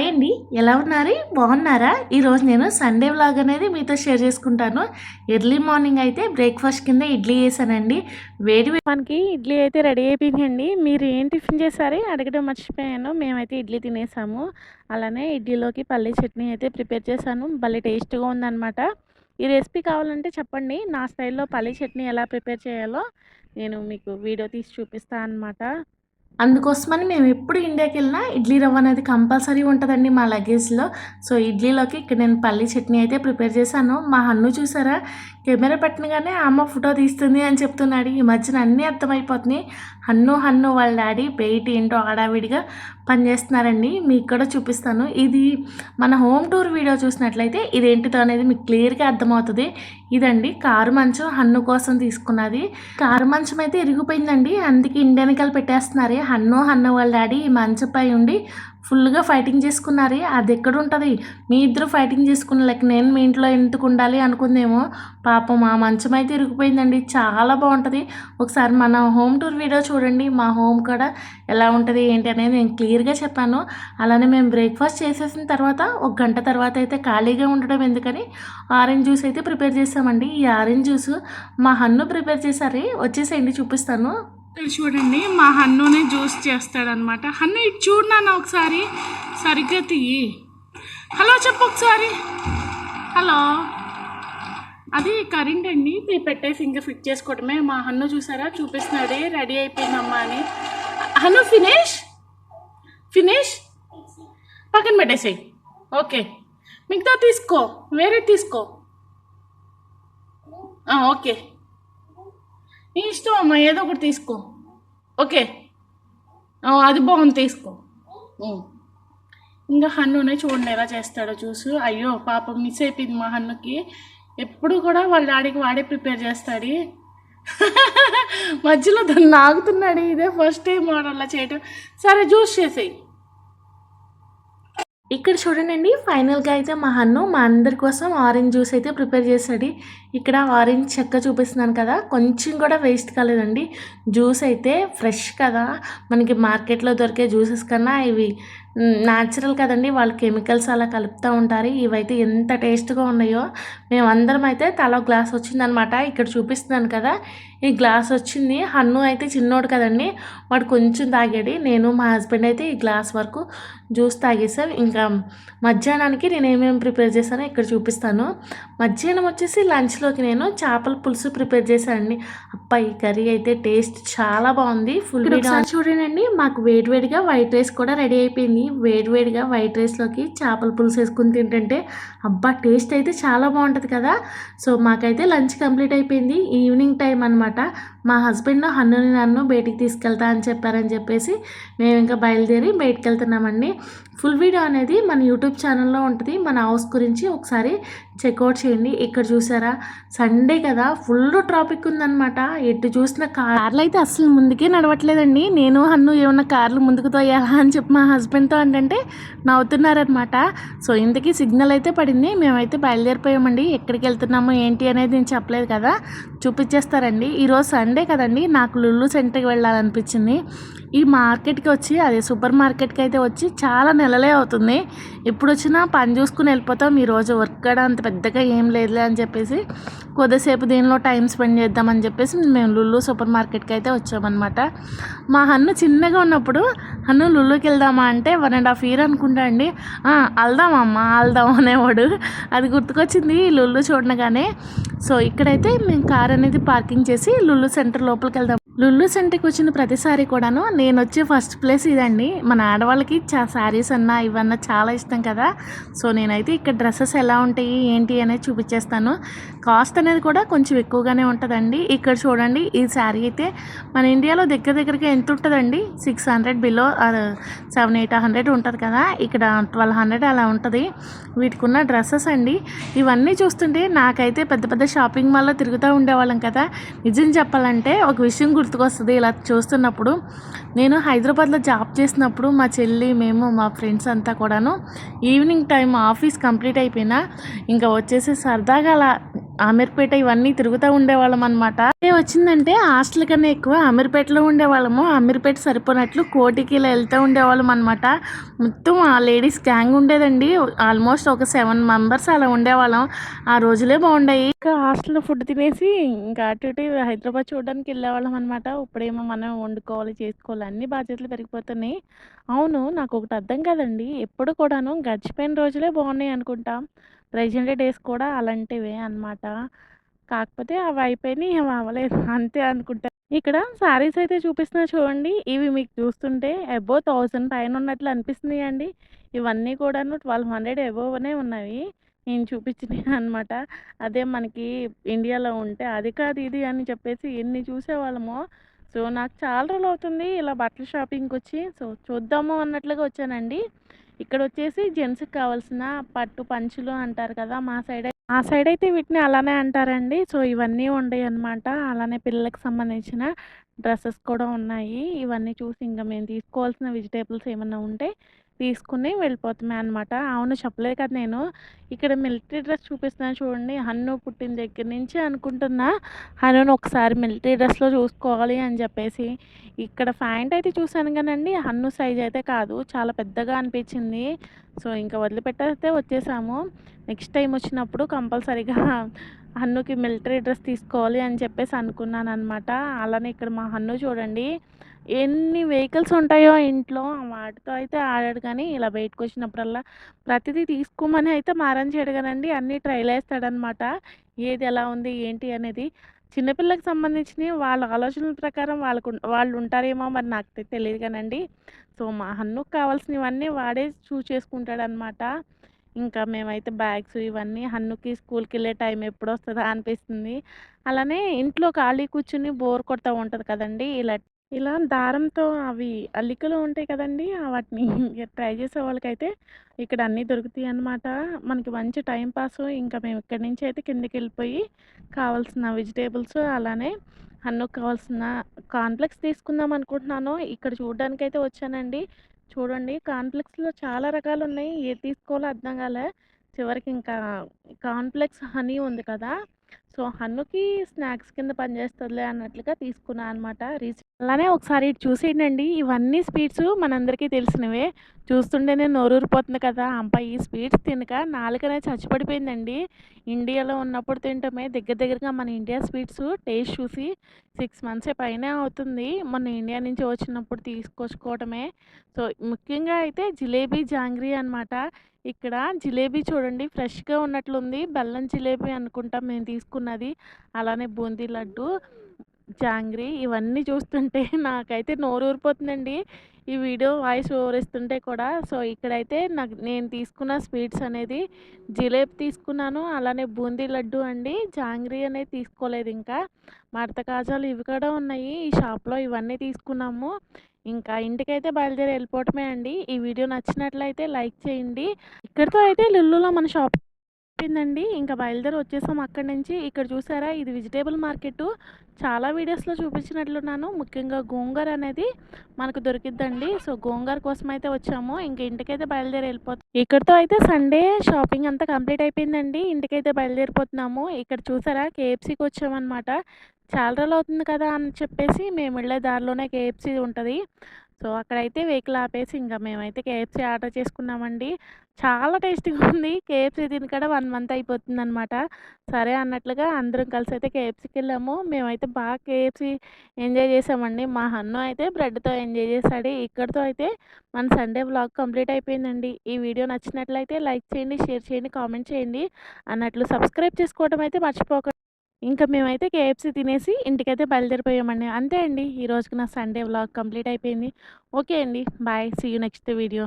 Hi అండి. ఎలా ఉన్నారు? బాగున్నారా? ఈరోజు నేను సండే వ్లాగ్ అనేది మీతో షేర్ చేసుకుంటాను. ఎర్లీ మార్నింగ్ అయితే బ్రేక్ఫాస్ట్ కింద ఇడ్లీ చేశానండి. వేడి మనకి ఇడ్లీ అయితే రెడీ అయిపోయిందండి. మీరు ఏం టిఫిన్ చేశారు? అడగడం మర్చిపోయాను. మేమైతే ఇడ్లీ తినేసాము. అలానే ఇడ్లీలోకి పల్లీ చట్నీ అయితే ప్రిపేర్ చేశాను. భలే టేస్ట్గా ఉందన్నమాట. ఈ రెసిపీ కావాలంటే చెప్పండి. నా స్టైల్లో పల్లీ చట్నీ ఎలా ప్రిపేర్ చేయాలో నేను మీకు వీడియో తీసి చూపిస్తాను అనమాట అందుకోసమని మేము ఎప్పుడు ఇండియాకి వెళ్ళినా ఇడ్లీ రవ్వ అనేది కంపల్సరీ ఉంటుందండి మా లగేజ్లో. సో ఇడ్లీలోకి ఇక్కడ నేను పల్లి చట్నీ అయితే ప్రిపేర్ చేశాను. మా హన్ను చూసారా? కెమెరా పెట్టినగానే అమ్మ ఫోటో తీస్తుంది అని చెప్తున్నాడు. ఈ మధ్యన అన్నీ అర్థమైపోతున్నాయి. హన్ను హన్ను వాళ్ళ డాడీ బయట ఏంటో ఆడావిడిగా పనిచేస్తున్నారండి. మీకు కూడా చూపిస్తాను. ఇది మన హోమ్ టూర్ వీడియో చూసినట్లయితే ఇదేంటిదో అనేది మీకు క్లియర్గా అర్థమవుతుంది. ఇదండి కారు మంచం హన్ను కోసం తీసుకున్నది. కారు మంచం అయితే ఇరిగిపోయిందండి. అందుకే ఇండియన్కల్ పెట్టేస్తున్నారు. హన్ను హన్ను వాళ్ళ డాడీ ఈ మంచంపై ఉండి ఫుల్గా ఫైటింగ్ చేసుకున్నారే. అది ఎక్కడుంటుంది మీ ఇద్దరు ఫైటింగ్ చేసుకున్న లెక్క నేను మీ ఇంట్లో ఎందుకు ఉండాలి అనుకుందేమో. పాపం ఆ మంచం అయితే ఇరిగిపోయిందండి. చాలా బాగుంటుంది. ఒకసారి మన హోమ్ టూర్ వీడియో చూడండి. మా హోమ్ కూడా ఎలా ఉంటుంది ఏంటి అనేది నేను క్లియర్గా చెప్పాను. అలానే మేము బ్రేక్ఫాస్ట్ చేసేసిన తర్వాత ఒక గంట తర్వాత అయితే ఖాళీగా ఉండడం ఎందుకని ఆరెంజ్ జ్యూస్ అయితే ప్రిపేర్ చేసామండి. ఈ ఆరెంజ్ జ్యూస్ మా హన్ను ప్రిపేర్ చేశారు. వచ్చేసేయండి చూపిస్తాను. చూడండి మా హన్నునే జ్యూస్ చేస్తాడనమాట హన్ను ఇటు చూడు నాన్న ఒకసారి. సరిగ్గా తీయి. హలో చెప్పు ఒకసారి. హలో. అది కరెంట్ అండి. పెట్టేసి ఇంకా ఫిట్ చేసుకోవటమే. మా హన్ను చూసారా? చూపిస్తున్నాడే. రెడీ అయిపోయిందమ్మా అని. Hello finish. ఫినిష్. పక్కన పెట్టేసేయి. ఓకే. మిగతా తీసుకో. వేరే తీసుకో. ఓకే. నీ ఇష్టం అమ్మా ఏదో ఒకటి తీసుకో. ఓకే? అది బాగుంది తీసుకో. ఇంకా హన్నునే చూడండి ఎలా చేస్తాడో చూసు. అయ్యో పాపం మిస్ అయిపోయింది మా హన్నుకి ఎప్పుడు కూడా వాళ్ళ డాడీకి వాడే ప్రిపేర్ చేస్తాడు. మధ్యలో దాన్ని లాగుతున్నాడు ఇదే ఫస్ట్ టైం వాడు అలా చేయటం. సరే జ్యూస్ చేసేయి. ఇక్కడ చూడండి ఫైనల్గా అయితే మా అన్ను మా అందరి కోసం ఆరెంజ్ జ్యూస్ అయితే ప్రిపేర్ చేశాడు. ఇక్కడ ఆరెంజ్ చెక్క చూపిస్తున్నాను కదా కొంచెం కూడా వేస్ట్ కాలేదండి. జ్యూస్ అయితే ఫ్రెష్ కదా మనకి మార్కెట్లో దొరికే జ్యూసెస్ కన్నా ఇవి న్యాచురల్ కదండి. వాళ్ళు కెమికల్స్ అలా కలుపుతూ ఉంటారు. ఇవైతే ఎంత టేస్ట్గా ఉన్నాయో. మేమందరం అయితే తల గ్లాస్ వచ్చిందనమాట. ఇక్కడ చూపిస్తున్నాను కదా. ఈ గ్లాస్ వచ్చింది. హన్ను అయితే చిన్నోడు కదండి. వాడు కొంచెం తాగాడు. నేను మా హస్బెండ్ అయితే ఈ గ్లాస్ వరకు జ్యూస్ తాగేసాం ఇంకా మధ్యాహ్నానికి నేను ఏమేమి ప్రిపేర్ చేశానో ఇక్కడ చూపిస్తాను. మధ్యాహ్నం వచ్చేసి లంచ్లోకి నేను చేపల పులుసు ప్రిపేర్ చేశానండి. అప్ప ఈ కర్రీ అయితే టేస్ట్ చాలా బాగుంది. ఫుల్ చూడండి. మాకు వేడివేడిగా వైట్ రైస్ కూడా రెడీ అయిపోయింది. వేడివేడిగా వైట్ రైస్లోకి చేపల పులుసు వేసుకుని తింటుంటే అబ్బా టేస్ట్ అయితే చాలా బాగుంటుంది కదా. సో మాకైతే లంచ్ కంప్లీట్ అయిపోయింది. ఈవినింగ్ టైం అనమాట మా హస్బెండ్ హన్నుని నన్ను బయటికి తీసుకెళ్తా అని చెప్పారని చెప్పేసి మేము ఇంకా బయలుదేరి బయటికి వెళ్తున్నామండి. ఫుల్ వీడియో అనేది మన యూట్యూబ్ ఛానల్లో ఉంటుంది. మన హౌస్ గురించి ఒకసారి చెక్అవుట్ చేయండి. ఇక్కడ చూసారా? సండే కదా. ఫుల్ ట్రాఫిక్ ఉందనమాట ఎటు చూసిన కార్లు అయితే అసలు ముందుకే నడవట్లేదండి. నేను హన్ను ఏమన్నా కార్లు ముందుకు తోయాలా అని చెప్పి మా హస్బెండ్ హస్బెండ్తో అంటే నవ్వుతున్నారనమాట సో ఇంతకీ సిగ్నల్ అయితే పడింది. మేమైతే బయలుదేరిపోయామండి. ఎక్కడికి వెళ్తున్నాము ఏంటి అనేది నేను చెప్పలేదు కదా. చూపించేస్తారండి ఈరోజు సండే కదండి. నాకు లుల్లు సెంటర్కి వెళ్ళాలనిపించింది. ఈ మార్కెట్కి వచ్చి అదే సూపర్ మార్కెట్కి అయితే వచ్చి చాలా నెలలే అవుతుంది. ఎప్పుడు వచ్చినా పని చూసుకుని వెళ్ళిపోతాం. ఈరోజు వర్క్ కూడా అంత పెద్దగా ఏం లేదులే అని చెప్పేసి కొద్దిసేపు దీనిలో టైం స్పెండ్ చేద్దామని చెప్పేసి మేము లుల్లు సూపర్ మార్కెట్కి అయితే వచ్చామన్నమాట. మా హన్ను చిన్నగా ఉన్నప్పుడు హన్ను లుల్లుకి వెళ్దామా? అంటే వన్ అండ్ హాఫ్ ఇయర్ అనుకుంటా అండి. వెళ్దామమ్మా వెళ్దాం అనేవాడు. అది గుర్తుకొచ్చింది లుల్లు చూడగానే. సో ఇక్కడైతే మేము కార్ అనేది పార్కింగ్ చేసి లుల్లు సెంటర్ లోపలికి వెళ్దాం లుల్లు సెంటర్కి వచ్చిన ప్రతిసారి కూడాను నేను వచ్చే ఫస్ట్ ప్లేస్ ఇదండి. మన ఆడవాళ్ళకి చా శారీస్ అన్నా ఇవన్నా చాలా ఇష్టం కదా. సో నేనైతే ఇక్కడ డ్రెస్సెస్ ఎలా ఉంటాయి ఏంటి అనేది చూపించేస్తాను. కాస్ట్ అనేది కూడా కొంచెం ఎక్కువగానే ఉంటుందండి. ఇక్కడ చూడండి ఈ శారీ అయితే మన ఇండియాలో దగ్గర దగ్గరగా ఎంత ఉంటుందండి? Six hundred below seven eight hundred ఉంటుంది కదా. ఇక్కడ ట్వెల్వ్ హండ్రెడ్ అలా ఉంటుంది. వీటికి ఉన్న డ్రెస్సెస్ అండి. ఇవన్నీ చూస్తుంటే నాకైతే పెద్ద పెద్ద షాపింగ్ మాల్లో తిరుగుతూ ఉండేవాళ్ళం కదా. నిజం చెప్పాలంటే ఒక విషయం గుర్తు గుర్తుకొస్తుంది. ఇలా చూస్తున్నప్పుడు నేను హైదరాబాద్లో జాబ్ చేసినప్పుడు మా చెల్లి మేము మా ఫ్రెండ్స్ అంతా కూడాను ఈవినింగ్ టైం ఆఫీస్ కంప్లీట్ అయిపోయినా ఇంకా వచ్చేసి సరదాగా అలా అమీర్పేట ఇవన్నీ తిరుగుతూ ఉండేవాళ్ళం అనమాట వచ్చిందంటే హాస్టల్ కన్నా ఎక్కువ అమీర్పేటలో ఉండేవాళ్ళము. అమీర్పేట సరిపోనట్లు కోటికి ఇలా వెళ్తూ ఉండేవాళ్ళం అనమాట మొత్తం ఆ లేడీస్ గ్యాంగ్ ఉండేదండి. ఆల్మోస్ట్ ఒక సెవెన్ మెంబర్స్ అలా ఉండేవాళ్ళం. ఆ రోజులే బాగుండాయి. ఇంకా హాస్టల్లో ఫుడ్ తినేసి ఇంకా అటు ఇటు హైదరాబాద్ చూడడానికి వెళ్ళేవాళ్ళం అనమాట ఇప్పుడేమో మనం వండుకోవాలి చేసుకోవాలి అన్ని బాధ్యతలు పెరిగిపోతున్నాయి. అవును నాకు ఒకటి అర్థం కాదండి. ఎప్పుడు కూడాను గడిచిపోయిన రోజులే బాగున్నాయి అనుకుంటాం. ప్రెజెంట్ డేస్ కూడా అలాంటివే అన్నమాట. కాకపోతే అవి అయిపోయినాయి ఏమి అవ్వలేదు. అంతే అనుకుంటా. ఇక్కడ శారీస్ అయితే చూపిస్తున్నా చూడండి. ఇవి మీకు చూస్తుంటే అబో థౌసండ్ పైన ఉన్నట్లు అనిపిస్తున్నాయి అండి. ఇవన్నీ కూడాను ట్వెల్వ్ హండ్రెడ్ అబోవ్నే ఉన్నవి. నేను చూపించినాయి అనమాట అదే మనకి ఇండియాలో ఉంటే అది కాదు ఇది అని చెప్పేసి ఎన్ని చూసేవాళ్ళమో. సో నాకు చాలా రోజులు అవుతుంది ఇలా బట్టల షాపింగ్కి వచ్చి. సో చూద్దాము అన్నట్లుగా వచ్చానండి. ఇక్కడ వచ్చేసి జెంట్స్కి కావాల్సిన పట్టు పంచులు అంటారు కదా మా సైడ్ ఆ సైడ్ అయితే వీటిని అలానే అంటారండి. సో ఇవన్నీ ఉండయి అన్నమాట. అలానే పిల్లలకు సంబంధించిన డ్రెస్సెస్ కూడా ఉన్నాయి. ఇవన్నీ చూసి ఇంకా మేము తీసుకోవాల్సిన వెజిటేబుల్స్ ఏమైనా ఉంటే తీసుకుని వెళ్ళిపోతామే అనమాట అవును చెప్పలేదు కదా నేను. ఇక్కడ మిలిటరీ డ్రెస్ చూపిస్తున్నాను చూడండి. హన్ను పుట్టిన దగ్గర నుంచి అనుకుంటున్నా హన్నును ఒకసారి మిలిటరీ డ్రెస్లో చూసుకోవాలి అని చెప్పేసి. ఇక్కడ ప్యాంట్ అయితే చూసాను కానండి. హన్ను సైజ్ అయితే కాదు. చాలా పెద్దగా అనిపించింది. సో ఇంకా వదిలిపెట్టయితే వచ్చేసాము. నెక్స్ట్ టైం వచ్చినప్పుడు కంపల్సరీగా హన్నుకి మిలిటరీ డ్రెస్ తీసుకోవాలి అని చెప్పేసి అనుకున్నాను అనమాట అలానే ఇక్కడ మా హన్ను చూడండి. ఎన్ని వెహికల్స్ ఉంటాయో ఇంట్లో వాటితో అయితే ఆడాడు కానీ ఇలా బయటకు వచ్చినప్పుడల్లా ప్రతిదీ తీసుకోమని అయితే మారం చేయడు కానండి అన్నీ ట్రైల్ వేస్తాడనమాట ఏది ఎలా ఉంది ఏంటి అనేది. చిన్నపిల్లకి సంబంధించినవి వాళ్ళ ఆలోచనల ప్రకారం వాళ్ళకు వాళ్ళు ఉంటారేమో మరి నాకు తెలియదు కానండి. సో మా హన్నుకు కావాల్సినవన్నీ వాడే చూస్ చేసుకుంటాడనమాట ఇంకా మేమైతే బ్యాగ్స్ ఇవన్నీ హన్నుకి స్కూల్కి వెళ్ళే టైం ఎప్పుడు వస్తుందా అనిపిస్తుంది. అలానే ఇంట్లో ఖాళీ కూర్చుని బోర్ కొడతా ఉంటుంది కదండి ఇలా ఇలా దారంతో అవి అల్లికలు ఉంటాయి కదండీ! ఆ వాటిని ట్రై చేసే వాళ్ళకైతే ఇక్కడ అన్నీ దొరుకుతాయి అన్నమాట. మనకి మంచి టైం పాసు. ఇంకా మేము ఇక్కడి నుంచి అయితే కిందకెళ్ళిపోయి కావాల్సిన వెజిటేబుల్స్ అలానే హన్నుకి కావాల్సిన కాన్‌ఫ్లెక్స్ తీసుకుందాం అనుకుంటున్నాను. ఇక్కడ చూడ్డానికైతే వచ్చానండి. చూడండి కాన్‌ఫ్లెక్స్‌లో చాలా రకాలు ఉన్నాయి ఏది తీసుకోవాలో అర్థం కాలే. చివరికి ఇంకా కాన్‌ఫ్లెక్స్ హనీ ఉంది కదా! సో, హన్నుకి స్నాక్స్ కింద పనిచేస్తదిలే అన్నట్లుగా తీసుకున్నా అనమాట. రీస్ అలానే ఒకసారి చూసేయండి ఇవన్నీ స్వీట్స్ మనందరికీ తెలిసినవే. చూస్తుంటేనే నోరూరిపోతుంది కదా! అబ్బా! ఈ స్వీట్స్ తినక నాలుకనే చచ్చిపడిపోయిందండి. ఇండియాలో ఉన్నప్పుడు తింటమే దగ్గర దగ్గరగా మన ఇండియా స్వీట్స్ టేస్ట్ చూసి సిక్స్ మంత్స్ పైనే అవుతుంది. మొన్న ఇండియా నుంచి వచ్చినప్పుడు తీసుకొచ్చుకోవడమే. సో, ముఖ్యంగా అయితే జిలేబీ, జాంగ్రీ అనమాట. ఇక్కడ జిలేబీ చూడండి ఫ్రెష్‌గా ఉన్నట్లుంది. బెల్లం జిలేబీ అనుకుంటాం మేము తీసుకున్నది. అలానే బూందీ లడ్డు, జాంగ్రీ ఇవన్నీ చూస్తుంటే నాకైతే నోరూరిపోతుందండి. ఈ వీడియో వాయిస్ ఓవర్ కూడా. సో, ఇక్కడైతే నాకు నేను తీసుకున్న స్వీట్స్ అనేది జిలేబీ తీసుకున్నాను. అలానే బూందీ లడ్డు అండి. జాంగ్రీ అనేది తీసుకోలేదు ఇంకా. మడత కాజాలు ఇవి కూడా ఉన్నాయి. ఈ షాప్‌లో ఇవన్నీ తీసుకున్నాము. ఇంకా ఇంటికైతే బయలుదేరి వెళ్ళిపోవటమే అండి. ఈ వీడియో నచ్చినట్లయితే లైక్ చేయండి. ఇక్కడితో అయితే లుల్లులో మన షాప్ చెప్పిందండి ఇంకా బయలుదేరి వచ్చేసాం అక్కడి నుంచి. ఇక్కడ చూసారా ఇది వెజిటేబుల్ మార్కెట్ చాలా వీడియోస్‌లో చూపించినట్లున్నాను. ముఖ్యంగా గోంగూర అనేది మనకు దొరికిద్దండి. సో, గోంగూర కోసం అయితే వచ్చాము. ఇంక ఇంటికైతే బయలుదేరి వెళ్ళిపోతాం. ఇక్కడితో అయితే సండే షాపింగ్ అంతా కంప్లీట్ అయిపోయిందండి. ఇంటికైతే బయలుదేరిపోతున్నాము. ఇక్కడ చూసారా కేఎఫ్‌సీకి వచ్చామన్నమాట. చాలా రోజులు అవుతుంది కదా అని చెప్పేసి మేము వెళ్ళే దారిలోనే కేఎఫ్‌సీ ఉంటుంది సో, అక్కడైతే వెహికల్ ఆపేసి ఇంకా మేమైతే కేఎఫ్‌సీ ఆర్డర్ చేసుకున్నామండి. చాలా టేస్టీగా ఉంది. కేఎఫ్‌సీ తిని కూడా 1 మంత్ అయిపోతుందనమాట. సరే అన్నట్లుగా అందరం కలిసి అయితే కేఎఫ్‌సీకెళ్ళాము. మేమైతే బాగా కేఎఫ్‌సీ ఎంజాయ్ చేసామండి. మా హన్ను అయితే బ్రెడ్‌తో ఎంజాయ్ చేశాడు. ఇక్కడితో అయితే మన సండే వ్లాగ్ కంప్లీట్ అయిపోయిందండి. ఈ వీడియో నచ్చినట్లయితే లైక్ చేయండి, షేర్ చేయండి, కామెంట్ చేయండి. అన్నట్లు సబ్స్క్రైబ్ చేసుకోవడం అయితే మర్చిపోకండి. ఇంకా మేమైతే కేఎఫ్‌సీ తినేసి ఇంటికైతే బయలుదేరిపోయామండి. అంతే అండి. ఈ రోజుకి నా సండే వ్లాగ్ కంప్లీట్ అయిపోయింది. ఓకే అండి. Bye. See you next video.